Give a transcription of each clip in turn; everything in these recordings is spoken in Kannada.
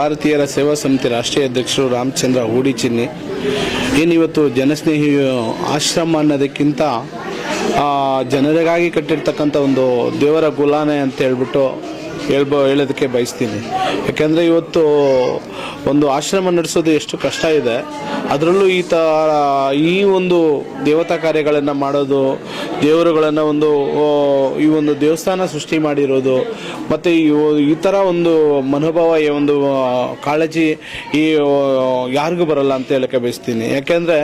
ಭಾರತೀಯರ ಸೇವಾ ಸಮಿತಿ ರಾಷ್ಟ್ರೀಯ ಅಧ್ಯಕ್ಷರು ರಾಮಚಂದ್ರ ಹೂಡಿ ಚಿನ್ನಿ. ಏನಿವತ್ತು ಜನಸ್ನೇಹಿ ಆಶ್ರಮ ಅನ್ನೋದಕ್ಕಿಂತ ಜನರಿಗಾಗಿ ಕಟ್ಟಿರ್ತಕ್ಕಂಥ ಒಂದು ದೇವರ ಗುಲಾನೆ ಅಂತ ಹೇಳ್ಬಿಟ್ಟು ಹೇಳ್ಬೋ ಹೇಳೋದಕ್ಕೆ ಬಯಸ್ತೀನಿ. ಯಾಕೆಂದರೆ ಇವತ್ತು ಒಂದು ಆಶ್ರಮ ನಡೆಸೋದು ಎಷ್ಟು ಕಷ್ಟ ಇದೆ. ಅದರಲ್ಲೂ ಈ ಥರ ಈ ಒಂದು ದೇವತಾ ಕಾರ್ಯಗಳನ್ನು ಮಾಡೋದು, ದೇವರುಗಳನ್ನು ಒಂದು ಈ ಒಂದು ದೇವಸ್ಥಾನ ಸೃಷ್ಟಿ ಮಾಡಿರೋದು, ಮತ್ತು ಈ ಥರ ಒಂದು ಮನೋಭಾವ, ಈ ಒಂದು ಕಾಳಜಿ ಈ ಯಾರಿಗೂ ಬರಲ್ಲ ಅಂತ ಹೇಳಕ್ಕೆ ಬಯಸ್ತೀನಿ. ಯಾಕೆಂದರೆ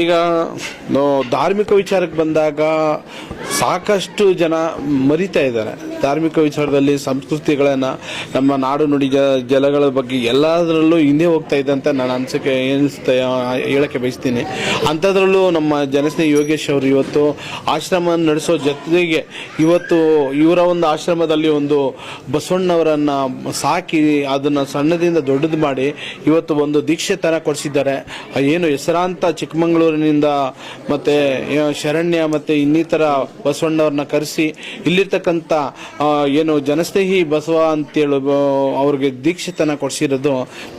ಈಗ ಧಾರ್ಮಿಕ ವಿಚಾರಕ್ಕೆ ಬಂದಾಗ ಸಾಕಷ್ಟು ಜನ ಮರಿತಾ ಇದ್ದಾರೆ. ಧಾರ್ಮಿಕ ವಿಚಾರದಲ್ಲಿ ಸಂಸ್ಕೃತಿಗಳನ್ನು ನಮ್ಮ ನಾಡು ನುಡಿ ಜಲಗಳ ಬಗ್ಗೆ ಎಲ್ಲದರಲ್ಲೂ ಹಿಂದೆ ಹೋಗ್ತಾ ಇದೆ ಅಂತ ನಾನು ಅನಿಸಿಕೆ ಏನಿಸ್ತಾ ಹೇಳಕ್ಕೆ ಬಯಸ್ತೀನಿ. ಅಂಥದ್ರಲ್ಲೂ ನಮ್ಮ ಜನಸ್ನೇಹಿ ಯೋಗೇಶ್ ಅವರು ಇವತ್ತು ಆಶ್ರಮ ನಡೆಸೋ ಜೊತೆಗೆ ಇವತ್ತು ಇವರ ಒಂದು ಆಶ್ರಮದಲ್ಲಿ ಒಂದು ಬಸವಣ್ಣವರನ್ನು ಸಾಕಿ ಅದನ್ನು ಸಣ್ಣದಿಂದ ದೊಡ್ಡದು ಮಾಡಿ ಇವತ್ತು ಒಂದು ದೀಕ್ಷೆ ಥರ ಕೊಡಿಸಿದ್ದಾರೆ. ಏನು ಹೆಸರಾಂತ ಚಿಕ್ಕಮಗಳೂರಿನಿಂದ ಮತ್ತು ಶರಣ್ಯ ಮತ್ತು ಇನ್ನಿತರ ಬಸವಣ್ಣವ್ರನ್ನ ಕರೆಸಿ ಇಲ್ಲಿರ್ತಕ್ಕಂಥ ಏನು ಜನಸ್ನೇಹಿ ಬಸವ ಅಂತೇಳಿ ಅವ್ರಿಗೆ ದೀಕ್ಷಿತನ ಕೊಡಿಸಿರೋದು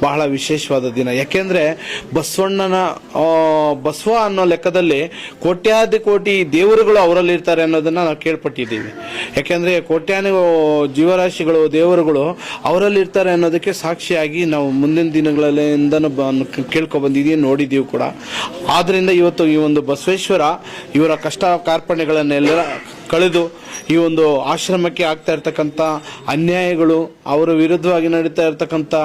ಬಹಳ ವಿಶೇಷವಾದ ದಿನ. ಯಾಕೆಂದ್ರೆ ಬಸವಣ್ಣನ ಬಸವ ಅನ್ನೋ ಲೆಕ್ಕದಲ್ಲಿ ಕೋಟ್ಯಾದಿ ಕೋಟಿ ದೇವರುಗಳು ಅವರಲ್ಲಿರ್ತಾರೆ ಅನ್ನೋದನ್ನು ನಾವು ಕೇಳ್ಪಟ್ಟಿದ್ದೀವಿ. ಯಾಕೆಂದ್ರೆ ಕೋಟ್ಯಾನು ಜೀವರಾಶಿಗಳು, ದೇವರುಗಳು ಅವರಲ್ಲಿರ್ತಾರೆ ಅನ್ನೋದಕ್ಕೆ ಸಾಕ್ಷಿಯಾಗಿ ನಾವು ಮುಂದಿನ ದಿನಗಳಲ್ಲಿಂದನೂ ಕೇಳ್ಕೊ ಬಂದಿದ್ದೀವಿ, ನೋಡಿದ್ದೀವಿ ಕೂಡ. ಆದ್ದರಿಂದ ಇವತ್ತು ಈ ಒಂದು ಬಸವೇಶ್ವರ ಇವರ ಕಷ್ಟ ಕಾರ್ಪಣ್ಯಗಳನ್ನೆಲ್ಲ ಕಳೆದು ಈ ಒಂದು ಆಶ್ರಮಕ್ಕೆ ಆಗ್ತಾ ಇರ್ತಕ್ಕಂಥ ಅನ್ಯಾಯಗಳು ಅವರ ವಿರುದ್ಧವಾಗಿ ನಡೀತಾ ಇರ್ತಕ್ಕಂಥ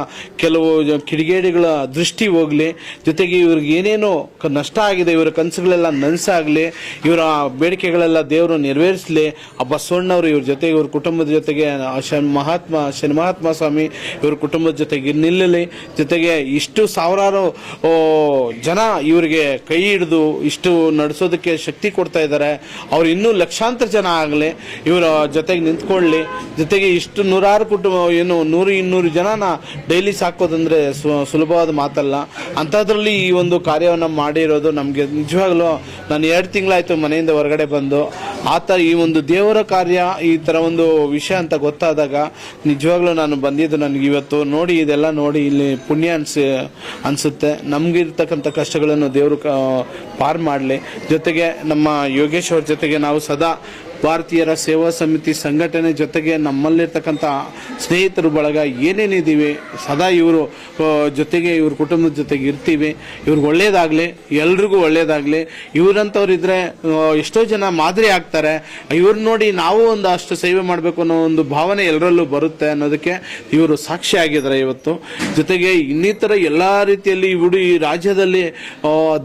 ಕೆಲವು ಕಿಡಿಗೇಡಿಗಳ ದೃಷ್ಟಿ ಹೋಗಲಿ, ಜೊತೆಗೆ ಇವ್ರಿಗೆ ಏನೇನೋ ನಷ್ಟ ಆಗಿದೆ, ಇವರ ಕನಸುಗಳೆಲ್ಲ ನನಸಾಗಲಿ, ಇವರ ಬೇಡಿಕೆಗಳೆಲ್ಲ ದೇವರು ನೆರವೇರಿಸಲಿ ಆ ಬಸವಣ್ಣವರು ಇವ್ರ ಜೊತೆಗೆ, ಇವ್ರ ಕುಟುಂಬದ ಜೊತೆಗೆ ಶನ್ ಮಹಾತ್ಮ, ಶನಿ ಮಹಾತ್ಮ ಸ್ವಾಮಿ ಇವ್ರ ಕುಟುಂಬದ ಜೊತೆಗೆ ನಿಲ್ಲಲಿ, ಜೊತೆಗೆ ಇಷ್ಟು ಸಾವಿರಾರು ಜನ ಇವರಿಗೆ ಕೈ ಹಿಡಿದು ಇಷ್ಟು ನಡೆಸೋದಕ್ಕೆ ಶಕ್ತಿ ಕೊಡ್ತಾ ಇದ್ದಾರೆ. ಅವ್ರು ಇನ್ನೂ ಲಕ್ಷಾಂತರ ಜನ ಆಗಲಿ, ಇವರ ಜೊತೆಗೆ ನಿಂತ್ಕೊಳ್ಳಿ, ಜೊತೆಗೆ ಇಷ್ಟು ನೂರಾರು ಕುಟುಂಬ, ಏನು ನೂರು ಇನ್ನೂರು ಜನನ ಡೈಲಿ ಸಾಕೋದಂದ್ರೆ ಸುಲಭವಾದ ಮಾತಲ್ಲ. ಅಂಥದ್ರಲ್ಲಿ ಈ ಒಂದು ಕಾರ್ಯವನ್ನು ಮಾಡಿರೋದು ನಮಗೆ ನಿಜವಾಗ್ಲೂ ನಾನು ಎರಡು ತಿಂಗಳಾಯಿತು ಮನೆಯಿಂದ ಹೊರಗಡೆ ಬಂದು, ಆ ಈ ಒಂದು ದೇವರ ಕಾರ್ಯ, ಈ ಥರ ಒಂದು ವಿಷಯ ಅಂತ ಗೊತ್ತಾದಾಗ ನಿಜವಾಗ್ಲೂ ನಾನು ಬಂದಿದ್ದು ನನಗೆ ಇವತ್ತು ನೋಡಿ, ಇದೆಲ್ಲ ನೋಡಿ ಇಲ್ಲಿ ಪುಣ್ಯ ಅನ್ಸಿ, ಅನಿಸುತ್ತೆ. ನಮಗಿರ್ತಕ್ಕಂಥ ಕಷ್ಟಗಳನ್ನು ದೇವರು ಪಾರ್ ಮಾಡಲಿ. ಜೊತೆಗೆ ನಮ್ಮ ಯೋಗೇಶ್ ಜೊತೆಗೆ ನಾವು ಸದಾ ಭಾರತೀಯರ ಸೇವಾ ಸಮಿತಿ ಸಂಘಟನೆ ಜೊತೆಗೆ ನಮ್ಮಲ್ಲಿರ್ತಕ್ಕಂಥ ಸ್ನೇಹಿತರು ಬಳಗ ಏನೇನಿದ್ದೀವಿ ಸದಾ ಇವರು ಜೊತೆಗೆ ಇವ್ರ ಕುಟುಂಬದ ಜೊತೆಗೆ ಇರ್ತೀವಿ. ಇವ್ರಿಗೆ ಒಳ್ಳೇದಾಗಲಿ, ಎಲ್ರಿಗೂ ಒಳ್ಳೇದಾಗಲಿ, ಇವ್ರಂಥವ್ರು ಇದ್ರೆ ಎಷ್ಟೋ ಜನ ಮಾದರಿ ಆಗ್ತಾರೆ. ಇವ್ರನ್ನ ನೋಡಿ ನಾವು ಒಂದು ಅಷ್ಟು ಸೇವೆ ಮಾಡಬೇಕು ಅನ್ನೋ ಒಂದು ಭಾವನೆ ಎಲ್ಲರಲ್ಲೂ ಬರುತ್ತೆ ಅನ್ನೋದಕ್ಕೆ ಇವರು ಸಾಕ್ಷಿ ಆಗಿದ್ದಾರೆ ಇವತ್ತು. ಜೊತೆಗೆ ಇನ್ನಿತರ ಎಲ್ಲ ರೀತಿಯಲ್ಲಿ ಇವರು ಈ ರಾಜ್ಯದಲ್ಲಿ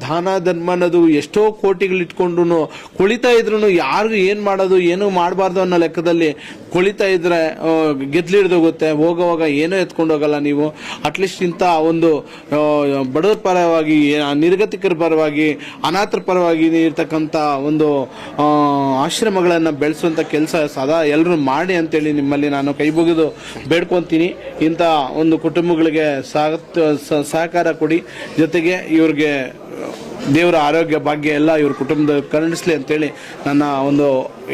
ದಾನ, ಧರ್ಮ ಅನ್ನೋದು ಎಷ್ಟೋ ಕೋಟಿಗಳು ಇಟ್ಕೊಂಡು ಕುಳಿತಾ ಇದ್ರು ಯಾರಿಗೂ ಏನು ಮಾಡೋದು ಏನು ಮಾಡಬಾರ್ದು ಅನ್ನೋ ಲೆಕ್ಕದಲ್ಲಿ ಕುಳಿತಾ ಇದ್ರೆ ಗೆದ್ಲಿಡ್ದೋಗುತ್ತೆ ಹೋಗೋವಾಗ ಏನೂ ಎತ್ಕೊಂಡು ಹೋಗಲ್ಲ ನೀವು. ಅಟ್ಲೀಸ್ಟ್ ಇಂಥ ಒಂದು ಬಡವರ ಪರವಾಗಿ ನಿರ್ಗತಿಕರ ಪರವಾಗಿ, ಅನಾಥರ ಪರವಾಗಿ ಇರ್ತಕ್ಕಂಥ ಒಂದು ಆಶ್ರಮಗಳನ್ನು ಬೆಳೆಸುವಂಥ ಕೆಲಸ ಸದಾ ಎಲ್ಲರೂ ಮಾಡಿ ಅಂತೇಳಿ ನಿಮ್ಮಲ್ಲಿ ನಾನು ಕೈ ಮುಗಿದು ಬೇಡ್ಕೊತೀನಿ. ಇಂಥ ಒಂದು ಕುಟುಂಬಗಳಿಗೆ ಸಹಕಾರ ಕೊಡಿ. ಜೊತೆಗೆ ಇವ್ರಿಗೆ ದೇವರ ಆರೋಗ್ಯ ಭಾಗ್ಯ ಎಲ್ಲ ಇವ್ರ ಕುಟುಂಬದ ಕರುಣಿಸ್ಲಿ ಅಂತೇಳಿ ನನ್ನ ಒಂದು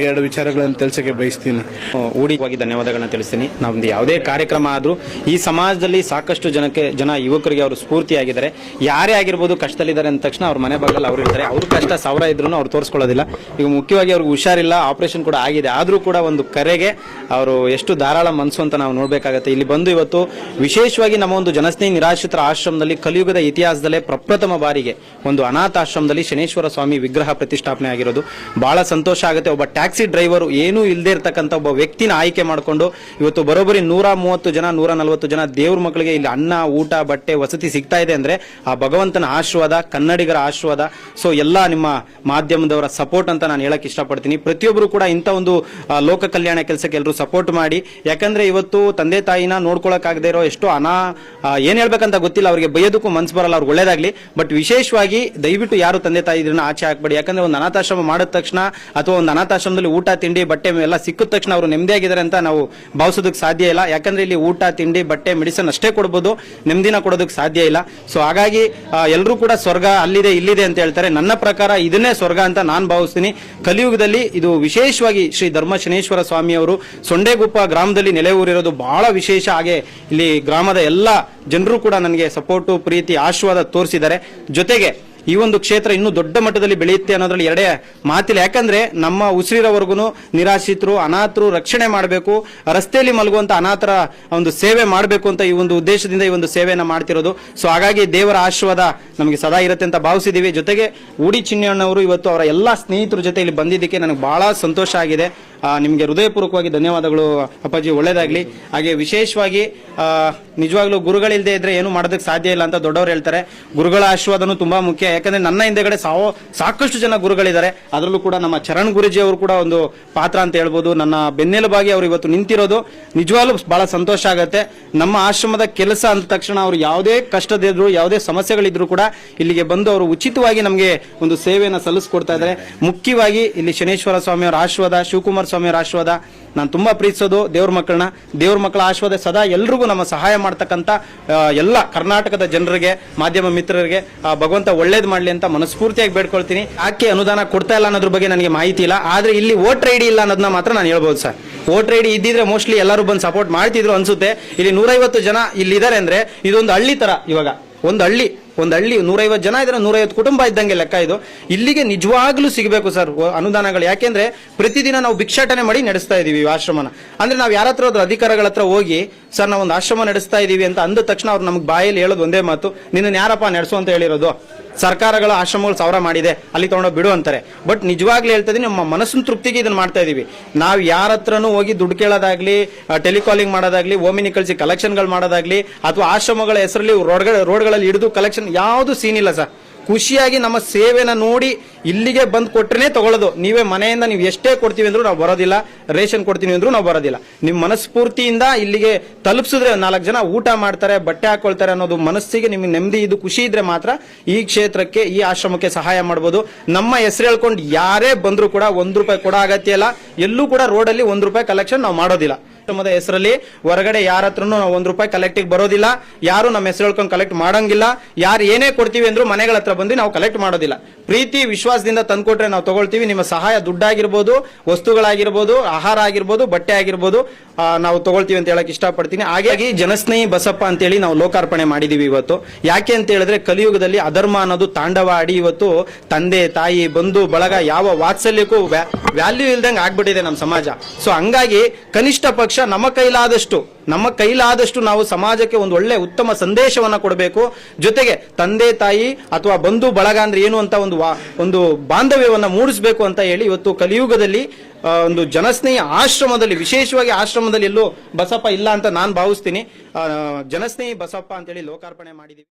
ಎರಡು ವಿಚಾರಗಳನ್ನು ತಿಳಿಸಕ್ಕೆ ಬಯಸ್ತೀನಿ. ಹೂಡಿಕವಾಗಿ ಧನ್ಯವಾದಗಳನ್ನ ತಿಳಿಸ್ತೀನಿ. ನಮ್ದು ಯಾವುದೇ ಕಾರ್ಯಕ್ರಮ ಆದರೂ ಈ ಸಮಾಜದಲ್ಲಿ ಸಾಕಷ್ಟು ಜನಕ್ಕೆ, ಜನ ಯುವಕರಿಗೆ ಅವರು ಸ್ಫೂರ್ತಿಯಾಗಿದ್ದಾರೆ. ಯಾರೇ ಆಗಿರ್ಬೋದು ಕಷ್ಟದಲ್ಲಿದ್ದಾರೆ ಅಂದ ತಕ್ಷಣ ಅವ್ರ ಮನೆ ಬಾಗಿಲಲ್ಲಿ ಅವರು ಇರ್ತಾರೆ. ಅವ್ರ ಕಷ್ಟ ಸಾವಿರ ಇದ್ರೂ ಅವ್ರು ತೋರಿಸ್ಕೊಳ್ಳೋದಿಲ್ಲ. ಈಗ ಮುಖ್ಯವಾಗಿ ಅವ್ರಿಗೆ ಹುಷಾರಿಲ್ಲ ಆಪರೇಷನ್ ಕೂಡ ಆಗಿದೆ. ಆದರೂ ಕೂಡ ಒಂದು ಕರೆಗೆ ಅವರು ಎಷ್ಟು ಧಾರಾಳ ಮನಸ್ಸು ಅಂತ ನಾವು ನೋಡಬೇಕಾಗತ್ತೆ. ಇಲ್ಲಿ ಬಂದು ಇವತ್ತು ವಿಶೇಷವಾಗಿ ನಮ್ಮ ಒಂದು ಜನಸ್ನೇಹಿ ನಿರಾಶ್ರಿತರ ಆಶ್ರಮದಲ್ಲಿ ಕಲಿಯುಗದ ಇತಿಹಾಸದಲ್ಲೇ ಪ್ರಪ್ರಥಮ ಬಾರಿಗೆ ಒಂದು ಅನಾಥಾಶ್ರಮದಲ್ಲಿ ಶನೇಶ್ವರ ಸ್ವಾಮಿ ವಿಗ್ರಹ ಪ್ರತಿಷ್ಠಾಪನೆ ಆಗಿರೋದು. ಬಹಳ ಸಂತೋಷ ಆಗುತ್ತೆ. ಒಬ್ಬ ಟ್ಯಾಕ್ಸಿ ಡ್ರೈವರ್ ಏನೂ ಇಲ್ಲದೆ ಇರತಕ್ಕಂಥ ಒಬ್ಬ ವ್ಯಕ್ತಿನ ಆಯ್ಕೆ ಮಾಡಿಕೊಂಡು ಇವತ್ತು ಬರೋಬ್ಬರಿ ನೂರ ಮೂವತ್ತು ಜನ, ನೂರ ನಲವತ್ತು ಜನ ದೇವ್ರ ಮಕ್ಕಳಿಗೆ ಇಲ್ಲಿ ಅನ್ನ, ಊಟ, ಬಟ್ಟೆ ವಸತಿ ಸಿಗ್ತಾ ಇದೆ ಅಂದ್ರೆ ಆ ಭಗವಂತನ ಆಶೀರ್ವಾದ, ಕನ್ನಡಿಗರ ಆಶೀರ್ವಾದ. ಸೊ ಎಲ್ಲ ನಿಮ್ಮ ಮಾಧ್ಯಮದವರ ಸಪೋರ್ಟ್ ಅಂತ ನಾನು ಹೇಳಕ್ ಇಷ್ಟಪಡ್ತೀನಿ. ಪ್ರತಿಯೊಬ್ಬರು ಕೂಡ ಇಂಥ ಒಂದು ಲೋಕ ಕಲ್ಯಾಣ ಕೆಲಸಕ್ಕೆ ಎಲ್ಲರೂ ಸಪೋರ್ಟ್ ಮಾಡಿ. ಯಾಕಂದ್ರೆ ಇವತ್ತು ತಂದೆ ತಾಯಿನ ನೋಡ್ಕೊಳಕ್ಕಾಗದೇ ಇರೋ ಎಷ್ಟು ಅನಾ ಏನು ಹೇಳ್ಬೇಕಂತ ಗೊತ್ತಿಲ್ಲ. ಅವರಿಗೆ ಬೈಯೋದಕ್ಕೂ ಮನ್ಸು ಬರಲ್ಲ. ಅವ್ರಿಗೆ ಒಳ್ಳೇದಾಗ್ಲಿ. ಬಟ್ ವಿಶೇಷವಾಗಿ ವಿಶೇಷವಾಗಿ ದಯವಿಟ್ಟು ಯಾರು ತಂದೆ ತಾಯಿ ಇದನ್ನ ಆಚೆ ಹಾಕ್ಬೇಡಿ. ಯಾಕಂದ್ರೆ ಒಂದು ಅನಾಥಾಶ್ರಮ ಮಾಡಿದ ತಕ್ಷಣ ಅಥವಾ ಒಂದು ಅನಾಥಾಶ್ರಮದಲ್ಲಿ ಊಟ, ತಿಂಡಿ, ಬಟ್ಟೆ ಎಲ್ಲ ಸಿಕ್ಕಿದ ತಕ್ಷಣ ಅವರು ನೆಮ್ಮದಿಯಾಗಿದ್ದಾರೆ ಅಂತ ನಾವು ಭಾವಿಸೋದಕ್ಕೆ ಸಾಧ್ಯ ಇಲ್ಲ. ಯಾಕಂದ್ರೆ ಇಲ್ಲಿ ಊಟ, ತಿಂಡಿ, ಬಟ್ಟೆ, ಮೆಡಿಸನ್ ಅಷ್ಟೇ ಕೊಡ್ಬೋದು. ನೆಮ್ಮದಿನ ಕೊಡೋದಕ್ಕೆ ಸಾಧ್ಯ ಇಲ್ಲ. ಸೊ ಹಾಗಾಗಿ ಎಲ್ಲರೂ ಕೂಡ ಸ್ವರ್ಗ ಅಲ್ಲಿದೆ, ಇಲ್ಲಿದೆ ಅಂತ ಹೇಳ್ತಾರೆ. ನನ್ನ ಪ್ರಕಾರ ಇದನ್ನೇ ಸ್ವರ್ಗ ಅಂತ ನಾನು ಭಾವಿಸ್ತೀನಿ. ಕಲಿಯುಗದಲ್ಲಿ ಇದು ವಿಶೇಷವಾಗಿ ಶ್ರೀ ಧರ್ಮಶನೇಶ್ವರ ಸ್ವಾಮಿಯವರು ಸೊಂಡೆಗುಪ್ಪ ಗ್ರಾಮದಲ್ಲಿ ನೆಲೆ ಊರಿರೋದು ಬಹಳ ವಿಶೇಷ. ಹಾಗೆ ಇಲ್ಲಿ ಗ್ರಾಮದ ಎಲ್ಲ ಜನರು ಕೂಡ ನನಗೆ ಸಪೋರ್ಟು, ಪ್ರೀತಿ, ಆಶೀರ್ವಾದ ತೋರಿಸಿದ್ದಾರೆ. ಜೊತೆಗೆ ಈ ಒಂದು ಕ್ಷೇತ್ರ ಇನ್ನೂ ದೊಡ್ಡ ಮಟ್ಟದಲ್ಲಿ ಬೆಳೆಯುತ್ತೆ ಅನ್ನೋದ್ರಲ್ಲಿ ಎರಡೇ ಮಾತಿಲ್ಲ. ಯಾಕಂದ್ರೆ ನಮ್ಮ ಉಸಿರಿರೋವರೆಗೂ ನಿರಾಶ್ರಿತರು, ಅನಾಥರು ರಕ್ಷಣೆ ಮಾಡಬೇಕು, ರಸ್ತೆಯಲ್ಲಿ ಮಲಗುವಂತ ಅನಾಥರ ಒಂದು ಸೇವೆ ಮಾಡಬೇಕು ಅಂತ ಈ ಒಂದು ಉದ್ದೇಶದಿಂದ ಈ ಒಂದು ಸೇವೆಯನ್ನು ಮಾಡ್ತಿರೋದು. ಸೊ ಹಾಗಾಗಿ ದೇವರ ಆಶೀರ್ವಾದ ನಮಗೆ ಸದಾ ಇರುತ್ತೆ ಅಂತ ಭಾವಿಸಿದೀವಿ. ಜೊತೆಗೆ ಊಡಿ ಚಿನ್ನಣ್ಣವರು ಇವತ್ತು ಅವರ ಎಲ್ಲ ಸ್ನೇಹಿತರ ಜೊತೆ ಇಲ್ಲಿ ಬಂದಿದ್ದಕ್ಕೆ ನನಗೆ ಬಹಳ ಸಂತೋಷ ಆಗಿದೆ. ನಿಮಗೆ ಹೃದಯಪೂರ್ವಕವಾಗಿ ಧನ್ಯವಾದಗಳು ಅಪ್ಪಾಜಿ, ಒಳ್ಳೇದಾಗಲಿ. ಹಾಗೆ ವಿಶೇಷವಾಗಿ ನಿಜವಾಗ್ಲೂ ಗುರುಗಳಿಲ್ಲದೆ ಇದ್ರೆ ಏನು ಮಾಡೋದಕ್ಕೆ ಸಾಧ್ಯ ಇಲ್ಲ ಅಂತ ದೊಡ್ಡವರು ಹೇಳ್ತಾರೆ. ಗುರುಗಳ ಆಶೀರ್ವಾದನೂ ತುಂಬಾ ಮುಖ್ಯ. ಯಾಕಂದ್ರೆ ನನ್ನ ಹಿಂದೆಗಡೆ ಸಾವು ಸಾಕಷ್ಟು ಜನ ಗುರುಗಳಿದ್ದಾರೆ. ಅದರಲ್ಲೂ ಕೂಡ ನಮ್ಮ ಚರಣ್ ಗುರುಜಿ ಅವರು ಕೂಡ ಒಂದು ಪಾತ್ರ ಅಂತ ಹೇಳ್ಬೋದು. ನನ್ನ ಬೆನ್ನೆಲುಬಾಗಿ ಅವರು ಇವತ್ತು ನಿಂತಿರೋದು. ನಿಜವಾಗ್ಲೂ ಬಹಳ ಸಂತೋಷ ಆಗುತ್ತೆ. ನಮ್ಮ ಆಶ್ರಮದ ಕೆಲಸ ಅಂದ ತಕ್ಷಣ ಅವರು ಯಾವುದೇ ಕಷ್ಟದಿದ್ರು, ಯಾವುದೇ ಸಮಸ್ಯೆಗಳಿದ್ರು ಕೂಡ ಇಲ್ಲಿಗೆ ಬಂದು ಅವರು ಉಚಿತವಾಗಿ ನಮಗೆ ಒಂದು ಸೇವೆಯನ್ನು ಸಲ್ಲಿಸ್ಕೊಡ್ತಾ ಇದ್ದಾರೆ. ಮುಖ್ಯವಾಗಿ ಇಲ್ಲಿ ಶನೇಶ್ವರ ಸ್ವಾಮಿ ಅವರ ಆಶೀರ್ವಾದ, ಶಿವಕುಮಾರ ಸ್ವಾಮಿ ಅವರ ಆಶೀರ್ವಾದ. ನಾನು ತುಂಬಾ ಪ್ರೀತಿಸೋದು ದೇವ್ರ ಮಕ್ಕಳನ್ನ. ದೇವ್ರ ಮಕ್ಕಳ ಆಶೀರ್ವಾದ ಸದಾ ಎಲ್ರಿಗೂ ನಮ್ಮ ಸಹಾಯ ಮಾಡ್ತಕ್ಕಂಥ ಎಲ್ಲ ಕರ್ನಾಟಕದ ಜನರಿಗೆ, ಮಾಧ್ಯಮ ಮಿತ್ರರಿಗೆ ಭಗವಂತ ಒಳ್ಳೇದು ಮಾಡಲಿ ಅಂತ ಮನಸ್ಫೂರ್ತಿಯಾಗಿ ಬೇಡ್ಕೊಳ್ತೀನಿ. ಯಾಕೆ ಅನುದಾನ ಕೊಡ್ತಾ ಇಲ್ಲ ಅನ್ನೋದ್ರ ಬಗ್ಗೆ ನನಗೆ ಮಾಹಿತಿ ಇಲ್ಲ. ಆದ್ರೆ ಇಲ್ಲಿ ವೋಟರ್ ಐಡಿ ಇಲ್ಲ ಅನ್ನೋದನ್ನ ಮಾತ್ರ ನಾನು ಹೇಳ್ಬೋದು ಸರ್. ವೋಟರ್ ಐಡಿ ಇದ್ದಿದ್ರೆ ಮೋಸ್ಟ್ಲಿ ಎಲ್ಲರೂ ಬಂದು ಸಪೋರ್ಟ್ ಮಾಡ್ತಿದ್ರು ಅನ್ಸುತ್ತೆ. ಇಲ್ಲಿ ನೂರೈವತ್ತು ಜನ ಇಲ್ಲಿದ್ದಾರೆ ಅಂದ್ರೆ ಇದೊಂದು ಹಳ್ಳಿ ಥರ ಇವಾಗ. ಒಂದು ಹಳ್ಳಿ. ಒಂದು ಹಳ್ಳಿ ನೂರೈವತ್ತು ಜನ ಇದ್ರೆ ನೂರೈವತ್ತು ಕುಟುಂಬ ಇದ್ದಂಗೆ ಲೆಕ್ಕ ಇದು. ಇಲ್ಲಿಗೆ ನಿಜವಾಗ್ಲೂ ಸಿಗಬೇಕು ಸರ್ ಅನುದಾನಗಳು. ಯಾಕೆಂದ್ರೆ ಪ್ರತಿದಿನ ನಾವು ಭಿಕ್ಷಾಟನೆ ಮಾಡಿ ನಡೆಸ್ತಾ ಇದೀವಿ ಈ ಆಶ್ರಮನ. ಅಂದ್ರೆ ನಾವು ಯಾರ ಹತ್ರ ಅಧಿಕಾರಿಗಳ ಹತ್ರ ಹೋಗಿ, ಸರ್, ನಾವು ಒಂದು ಆಶ್ರಮ ನಡೆಸ್ತಾ ಇದೀವಿ ಅಂತ ಅಂದ ತಕ್ಷಣ ಅವ್ರು ನಮ್ಗೆ ಬಾಯಲ್ಲಿ ಹೇಳೋದು ಒಂದೇ ಮಾತು ನಿನ್ನ ಯಾರಪ್ಪ ನಡೆಸು ಅಂತ ಹೇಳಿರೋದು. ಸರ್ಕಾರಗಳ ಆಶ್ರಮಗಳು ಸಾವಿರ ಮಾಡಿದೆ, ಅಲ್ಲಿ ತಗೊಂಡೋಗಿ ಬಿಡು ಅಂತಾರೆ. ಬಟ್ ನಿಜವಾಗ್ಲೂ ಹೇಳ್ತಾ ಇದೀನಿ ನಮ್ಮ ಮನಸ್ಸಿನ ತೃಪ್ತಿಗೆ ಇದನ್ನ ಮಾಡ್ತಾ ಇದೀವಿ. ನಾವು ಯಾರ ಹತ್ರನೂ ಹೋಗಿ ದುಡ್ಡು ಕೇಳೋದಾಗ್ಲಿ ಟೆಲಿಕಾಲಿಂಗ್ ಮಾಡೋದಾಗ್ಲಿ ಓಮಿನಿ ಕಳಿಸಿ ಕಲೆಕ್ಷನ್ಗಳು ಮಾಡೋದಾಗ್ಲಿ, ಅಥವಾ ಆಶ್ರಮಗಳ ಹೆಸರಲ್ಲಿ ರೋಡ್ಗಳ ರೋಡ್ಗಳಲ್ಲಿ ಹಿಡಿದು ಕಲೆಕ್ಷನ್ ಯಾವುದು ಸೀನ್ ಇಲ್ಲ ಸರ್. ಖುಷಿಯಾಗಿ ನಮ್ಮ ಸೇವೆನ ನೋಡಿ ಇಲ್ಲಿಗೆ ಬಂದು ಕೊಟ್ರೇ ತಗೊಳ್ಳೋದು. ನೀವೇ ಮನೆಯಿಂದ ನೀವು ಎಷ್ಟೇ ಕೊಡ್ತೀವಿ ಅಂದ್ರೂ ನಾವು ಬರೋದಿಲ್ಲ. ರೇಷನ್ ಕೊಡ್ತೀವಿ ಅಂದ್ರೂ ನಾವು ಬರೋದಿಲ್ಲ. ನಿಮ್ಮ ಮನಸ್ಫೂರ್ತಿಯಿಂದ ಇಲ್ಲಿಗೆ ತಲುಪಿಸಿದ್ರೆ ನಾಲ್ಕು ಜನ ಊಟ ಮಾಡ್ತಾರೆ, ಬಟ್ಟೆ ಹಾಕೊಳ್ತಾರೆ ಅನ್ನೋದು ಮನಸ್ಸಿಗೆ ನಿಮಗೆ ನೆಮ್ಮದಿ ಇದು ಖುಷಿ ಇದ್ರೆ ಮಾತ್ರ ಈ ಕ್ಷೇತ್ರಕ್ಕೆ, ಈ ಆಶ್ರಮಕ್ಕೆ ಸಹಾಯ ಮಾಡ್ಬೋದು. ನಮ್ಮ ಹೆಸರು ಹೇಳ್ಕೊಂಡು ಯಾರೇ ಬಂದರೂ ಕೂಡ ಒಂದು ರೂಪಾಯಿ ಕೊಡೋ ಅಗತ್ಯ ಇಲ್ಲ ಎಲ್ಲೂ ಕೂಡ ರೋಡಲ್ಲಿ ಒಂದು ರೂಪಾಯಿ ಕಲೆಕ್ಷನ್ ನಾವು ಮಾಡೋದಿಲ್ಲ. ಆಶ್ರಮದ ಹೆಸರಲ್ಲಿ ಹೊರಗಡೆ ಯಾರ ಹತ್ರನೂ ನಾವು ಒಂದ್ ರೂಪಾಯಿ ಕಲೆಕ್ಟಿಗೆ ಬರೋದಿಲ್ಲ. ಯಾರು ನಮ್ಮ ಹೆಸರು ಹೇಳ್ಕೊಂಡು ಕಲೆಕ್ಟ್ ಮಾಡಂಗಿಲ್ಲ. ಯಾರು ಏನೇ ಕೊಡ್ತೀವಿ ಅಂದ್ರೂ ಮನೆಗಳ ಹತ್ರ ಬಂದು ನಾವು ಕಲೆಕ್ಟ್ ಮಾಡೋದಿಲ್ಲ. ಪ್ರೀತಿ, ವಿಶ್ವಾಸದಿಂದ ತಂದ್ಕೊಟ್ರೆ ನಾವು ತಗೊಳ್ತೀವಿ. ನಿಮ್ಮ ಸಹಾಯ ದುಡ್ಡಾಗಿರ್ಬೋದು, ವಸ್ತುಗಳಾಗಿರ್ಬೋದು, ಆಹಾರ ಆಗಿರ್ಬೋದು, ಬಟ್ಟೆ ಆಗಿರ್ಬೋದು ನಾವು ತಗೊಳ್ತೀವಿ ಅಂತ ಹೇಳಕ್ ಇಷ್ಟಪಡ್ತೀನಿ. ಹಾಗಾಗಿ ಜನಸ್ನೇಹಿ ಬಸಪ್ಪ ಅಂತೇಳಿ ನಾವು ಲೋಕಾರ್ಪಣೆ ಮಾಡಿದೀವಿ ಇವತ್ತು. ಯಾಕೆ ಅಂತ ಹೇಳಿದ್ರೆ ಕಲಿಯುಗದಲ್ಲಿ ಅಧರ್ಮ ಅನ್ನೋದು ತಾಂಡವ ಆಡಿ ಇವತ್ತು. ತಂದೆ, ತಾಯಿ, ಬಂಧು, ಬಳಗ ಯಾವ ವಾತ್ಸಲ್ಯಕ್ಕೂ ವ್ಯಾಲ್ಯೂ ಇಲ್ದಂಗೆ ಆಗ್ಬಿಟ್ಟಿದೆ ನಮ್ಮ ಸಮಾಜ. ಸೊ ಹಂಗಾಗಿ ಕನಿಷ್ಠ ಪಕ್ಷ ನಮ್ಮ ಕೈಲಾದಷ್ಟು ನಮ್ಮ ಕೈಲಾದಷ್ಟು ನಾವು ಸಮಾಜಕ್ಕೆ ಒಂದು ಒಳ್ಳೆ ಉತ್ತಮ ಸಂದೇಶವನ್ನ ಕೊಡಬೇಕು. ಜೊತೆಗೆ ತಂದೆ, ತಾಯಿ ಅಥವಾ ಬಂಧು, ಬಳಗ ಅಂದ್ರೆ ಏನು ಅಂತ ಒಂದು ಒಂದು ಬಾಂಧವ್ಯವನ್ನು ಮೂಡಿಸಬೇಕು ಅಂತ ಹೇಳಿ ಇವತ್ತು ಕಲಿಯುಗದಲ್ಲಿ ಒಂದು ಜನಸ್ನೇಹಿ ಆಶ್ರಮದಲ್ಲಿ, ವಿಶೇಷವಾಗಿ ಆಶ್ರಮದಲ್ಲಿ ಎಲ್ಲೂ ಬಸಪ್ಪ ಇಲ್ಲ ಅಂತ ನಾನು ಭಾವಿಸ್ತೀನಿ. ಜನಸ್ನೇಹಿ ಬಸಪ್ಪ ಅಂತೇಳಿ ಲೋಕಾರ್ಪಣೆ ಮಾಡಿದೀವಿ